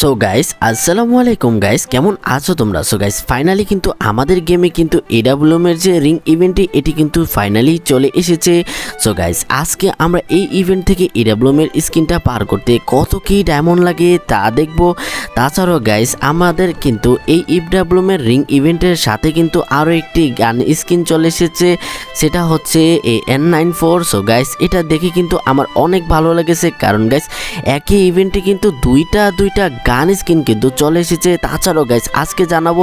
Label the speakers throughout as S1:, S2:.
S1: So guys আসসালামু আলাইকুম guys কেমন আছো তোমরা? সো গাইস ফাইনালি কিন্তু আমাদের গেমে কিন্তু এর যে রিং ইভেন্টটি এটি কিন্তু ফাইনালি চলে এসেছে। সো গাইস আজকে আমরা এই ইভেন্ট থেকে এর স্কিনটা পার করতে কত কি ডায়মন্ড লাগে তা দেখব। তাছাড়াও গাইস আমাদের কিন্তু এই এর রিং ইভেন্টের সাথে কিন্তু আরও একটি গান স্কিন চলে এসেছে, সেটা হচ্ছে A N nine four so guys এটা দেখে কিন্তু আমার অনেক ভালো লেগেছে, কারণ গাইস একই ইভেন্টে কিন্তু দুইটা দুইটা গান স্কিন কিন্তু চলে এসেছে। তাছাড়াও গাইস আজকে জানাব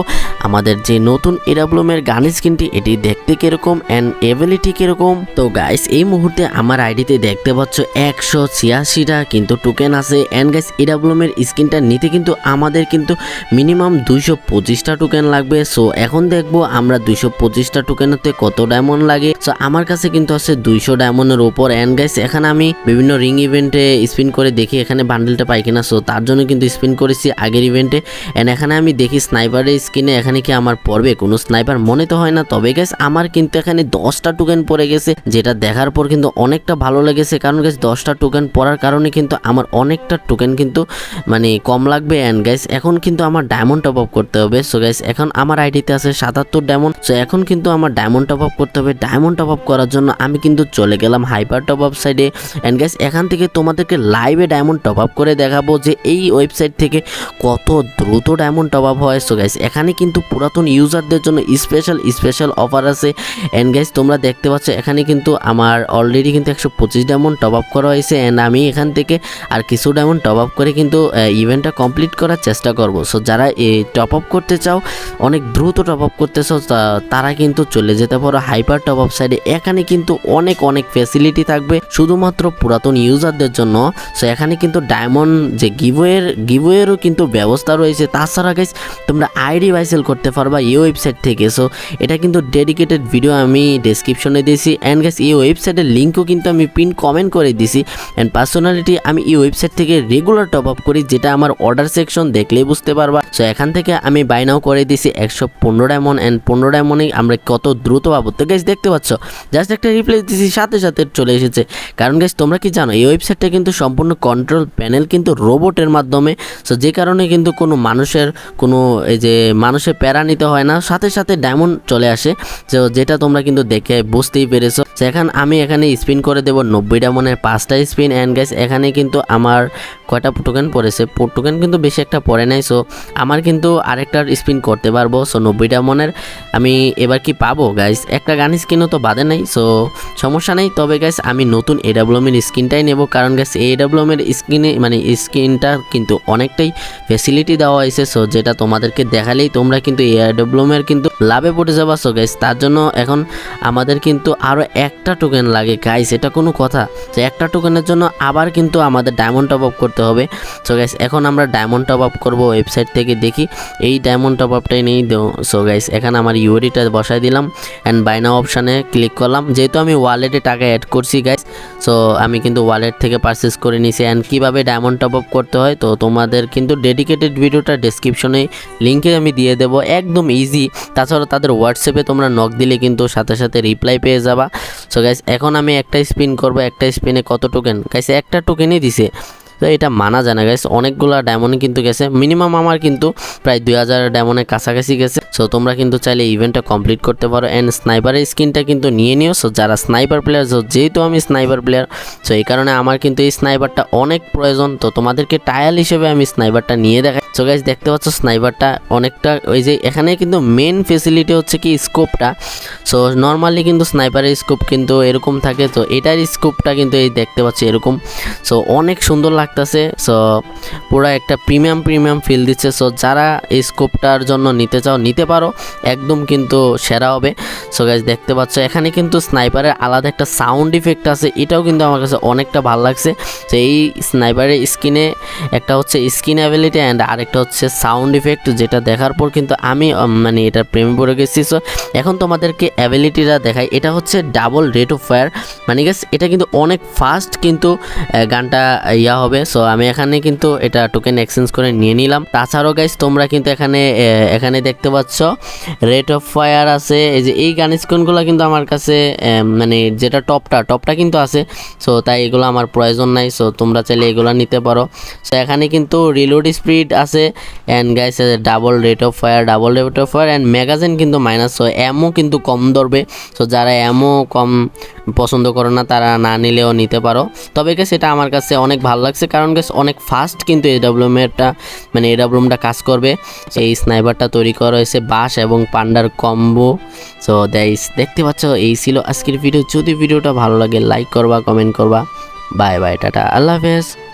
S1: আমাদের যে নতুন এরাবলমের গান স্কিনটি, এটি দেখতে কীরকম অ্যান্ড এবিলিটি কীরকম। তো গাইস এই মুহূর্তে আমার আইডিতে দেখতে পাচ্ছ একশো ছিয়াশিটা কিন্তু টোকেন আছে। অ্যান্ড গাইস এরাবলমের স্কিনটা নিতে কিন্তু আমাদের কিন্তু মিনিমাম দুইশো পঁচিশটা টোকেন লাগবে। সো এখন দেখব আমরা দুইশো পঁচিশটা টোকেনতে কত ডায়মন্ড লাগে। সো আমার কাছে কিন্তু আছে দুইশো ডায়মন্ডের উপর অ্যান্ড গাইস এখানে আমি বিভিন্ন রিং ইভেন্টে স্পিন করে দেখি এখানে বান্ডেলটা পাই কিনা। সো তার জন্য কিন্তু স্পিন করেছি আগের ইভেন্টে অ্যান্ড এখানে আমি দেখি স্নাইপারের স্কিনে এখানে কি আমার পড়বে? কোনো স্নাইপার মনে তো হয় না। তবে গেছে আমার কিন্তু এখানে দশটা টোকেন পড়ে গেছে, যেটা দেখার পর কিন্তু অনেকটা ভালো লেগেছে। কারণ গেছে দশটা টোকেন পড়ার কারণে কিন্তু আমার অনেকটা টোকেন কিন্তু মানে কম লাগবে। অ্যান্ড গাইস এখন কিন্তু আমার ডায়মন্ড টপ আপ করতে হবে। সো গাইস এখন আমার আইডিতে আছে সাতাত্তর ডায়মন্ড সো এখন কিন্তু আমার ডায়মন্ড টপ আপ করতে হবে। ডায়মন্ড টপ আপ করার জন্য আমি কিন্তু চলে গেলাম হাইপার টপ আপ সাইডে অ্যান্ড গাইস এখান থেকে তোমাদেরকে লাইভে ডায়মন্ড টপ আপ করে দেখাবো যে এই ওয়েবসাইট থেকে কত দ্রুত ডায়মন্ড টপ আপ হয়। সো গাইস এখানে কিন্তু পুরাতন ইউজারদের জন্য স্পেশাল স্পেশাল অফার আছে। অ্যান্ড গাইস তোমরা দেখতে পাচ্ছ, এখানে কিন্তু আমার অলরেডি কিন্তু একশো পঁচিশ ডায়মন্ড টপ আপ করা হয়েছে। অ্যান্ড আমি এখান থেকে আর কিছু ডায়মন্ড টপ আপ করে কিন্তু ইভেন্টটা কমপ্লিট করার চেষ্টা করব। সো যারা এই টপ আপ করতে চাও, অনেক দ্রুত টপ আপ করতে চাও তারা কিন্তু চলে যেতে পারো হাইপার টপ আপ সাইডে এখানে কিন্তু অনেক অনেক ফ্যাসিলিটি থাকবে, শুধুমাত্র পুরাতন ইউজারদের জন্য। সো এখানে কিন্তু ডায়মন্ড যে গিভওয়ের গিভওয়েরও কিন্তু ব্যবস্থা রয়েছে। তাছাড়া গাইস তোমরা আইডি ভাইসেল করতে পারবা এই ওয়েবসাইট থেকে। সো এটা কিন্তু ডেডিকেটেড ভিডিও আমি ডেসক্রিপশনে দিয়েছি। অ্যান্ড গাইস এই ওয়েবসাইটের লিঙ্কও কিন্তু আমি পিন কমেন্ট করে দিছি অ্যান্ড পার্সোনালিটি আমি এই ওয়েবসাইট থেকে রেগুলার টপ আপ করি, যেটা আমার অর্ডার সেকশন দেখলেই বুঝতে পারবা। সো এখান থেকে আমি বাইনাও করে দিছি একশো পনেরো ডায়মন্ড অ্যান্ড পনেরো ডায়মন্ডে আমরা কত দ্রুত পাবো? তো গাইস দেখতে পাচ্ছ? জাস্ট একটা রিপ্লেস দিছি, সাথে সাথে চলে এসেছে। কারণ গাছ তোমরা কি জানো, এই ওয়েবসাইটটা কিন্তু সম্পূর্ণ কন্ট্রোল প্যানেল কিন্তু রোবটের মাধ্যমে। সো যে কারণে কিন্তু কোনো মানুষের, কোনো এই যে মানুষের প্যারা নিতে হয় না। সাথে সাথে ডায়মন্ড চলে আসে। তো যেটা তোমরা কিন্তু দেখে বুঝতেই পেরেছ। তো এখন আমি এখানে স্পিন করে দেবো নব্বই ডায়মন্ডের পাঁচটা স্পিন অ্যান্ড গাইস এখানে কিন্তু আমার কয়টা টোকেন পড়েছে? টোকেন কিন্তু বেশি একটা পড়ে নাই সো আমার কিন্তু আরেকটা স্পিন করতে পারব। সো নব্বইটা মনের আমি এবার কি পাবো গাইস একটা গান স্কিনও তো বাদে নাই সো সমস্যা নেই। তবে গাইস আমি নতুন এডাব্লুএমের স্কিনটাই নেব, কারণ এই এডাব্লুএমের স্কিনে মানে স্কিনটা কিন্তু অনেকটাই ফেসিলিটি দেওয়া হয়েছে। সো যেটা তোমাদেরকে দেখালেই তোমরা কিন্তু এডাব্লুএমের কিন্তু লাভে পড়ে যাবা। সো গাইস তার জন্য এখন আমাদের কিন্তু আরও একটা টোকেন লাগে গাইস এটা কোনো কথা। তো একটা টোকেনের জন্য আবার কিন্তু আমাদের ডায়মন্ড টপ আপ করতে হবে। সো গাইস এখন আমরা ডায়মন্ড টপ আপ করব ওয়েবসাইট থেকে দেখি। এই ডায়মন্ড টপ আপটাই নেই সো গাইস এখানে আমার ইউরিটা বসাই দিলাম। অ্যান্ড বাইনা অপশানে ক্লিক করলাম। যেহেতু আমি ওয়ালেটে টাকা অ্যাড করছি গাইস সো আমি কিন্তু ওয়ালেট থেকে পারচেস করে নিছি। অ্যান্ড কীভাবে ডায়মন্ড টপ আপ করতে হয়, তো তোমাদের কিন্তু ডেডিকেটেড ভিডিওটা ডেসক্রিপশনে লিঙ্কে আমি দিয়ে দেবো। একদম ইজি তাছাড়া তাদের হোয়াটসঅ্যাপে তোমরা নক দিলে কিন্তু সাথে সাথে রিপ্লাই পেয়ে যাবা। সো গাইস এখন আমি একটা স্পিন করব, একটা স্পিনে কত টোকেন গাইস একটা টোকেনই দিছে। তো এটা মানা যায় না গাইস অনেকগুলো ডায়মন্ড কিন্তু গেছে। মিনিমাম আমার কিন্তু প্রায় দুই হাজার ডায়মন্ডের কাছাকাছি গেছে। সো তোমরা কিন্তু চাইলে ইভেন্টটা কমপ্লিট করতে পারো। অ্যান্ড স্নাইপারের স্কিনটা কিন্তু নিয়ে নিও। সো যারা স্নাইপার প্লেয়ার সো যেহেতু আমি স্নাইপার প্লেয়ার সো এই কারণে আমার কিন্তু এই স্নাইপারটা অনেক প্রয়োজন। তো তোমাদেরকে টায়াল হিসেবে আমি স্নাইপারটা নিয়ে দেখাই সো গাইজ দেখতে পাচ্ছ স্নাইপারটা অনেকটা ওই যে এখানে কিন্তু মেন ফেসিলিটি হচ্ছে কি স্কোপটা সো নর্মালি কিন্তু স্নাইপারের স্কোপ কিন্তু এরকম থাকে। তো এটার স্কোপটা কিন্তু এই দেখতে পাচ্ছি এরকম। সো অনেক সুন্দর লাগতেছে। সো পুরো একটা প্রিমিয়াম প্রিমিয়াম ফিল দিচ্ছে। সো যারা এই স্কোপটার জন্য নিতে চাও, নিতে পারো। একদম কিন্তু সেরা হবে। সো গাইজ দেখতে পাচ্ছ এখানে কিন্তু স্নাইপারের আলাদা একটা সাউন্ড ইফেক্ট আছে। এটাও কিন্তু আমার কাছে অনেকটা ভালো লাগছে। তো এই স্নাইপারের স্কিনে একটা হচ্ছে স্কিন অ্যাবিলিটি অ্যান্ড আর আরেকটা হচ্ছে সাউন্ড ইফেক্ট যেটা দেখার পর কিন্তু আমি মানে এটার প্রেমে পড়ে গেছি। সো এখন তোমাদেরকে অ্যাবিলিটিটা দেখাই। এটা হচ্ছে ডাবল রেট অফ ফায়ার মানে গেস এটা কিন্তু অনেক ফাস্ট কিন্তু গানটা ইয়া হবে। সো আমি এখানে কিন্তু এটা টোকেন এক্সচেঞ্জ করে নিয়ে নিলাম। তাছাড়াও গাইস তোমরা কিন্তু এখানে এখানে দেখতে পাচ্ছ রেট অফ ফায়ার আছে। এই যে, এই গান স্কোনগুলো কিন্তু আমার কাছে মানে যেটা টপটা টপটা কিন্তু আছে। সো তাই এগুলো আমার প্রয়োজন নাই। সো তোমরা চাইলে এগুলো নিতে পারো। সো এখানে কিন্তু রিলোড স্পিড আছে। And guys double rate of fire double rate of fire and magazine কিন্তু মাইনাস সো অ্যামও কিন্তু কম ধরবে। সো যারা অ্যামও কম পছন্দ করো না, তারা না নিলেও নিতে পারো। তবে গেছে এটা আমার কাছে অনেক ভালো লাগছে, কারণ গেছে অনেক ফাস্ট কিন্তু এই ডাব্লুএমটা মানে এই ডাব্লুএমটা কাজ করবে। এই স্নাইপারটা তৈরি করা হয়েছে বাঁশ এবং পান্ডার কম্বো সো দেখ দেখতে পাচ্ছ, এই ছিল আজকের ভিডিও যদি ভিডিওটা ভালো লাগে লাইক করবা কমেন্ট করবা। Bye bye tata. আল্লাহ হাফেজ।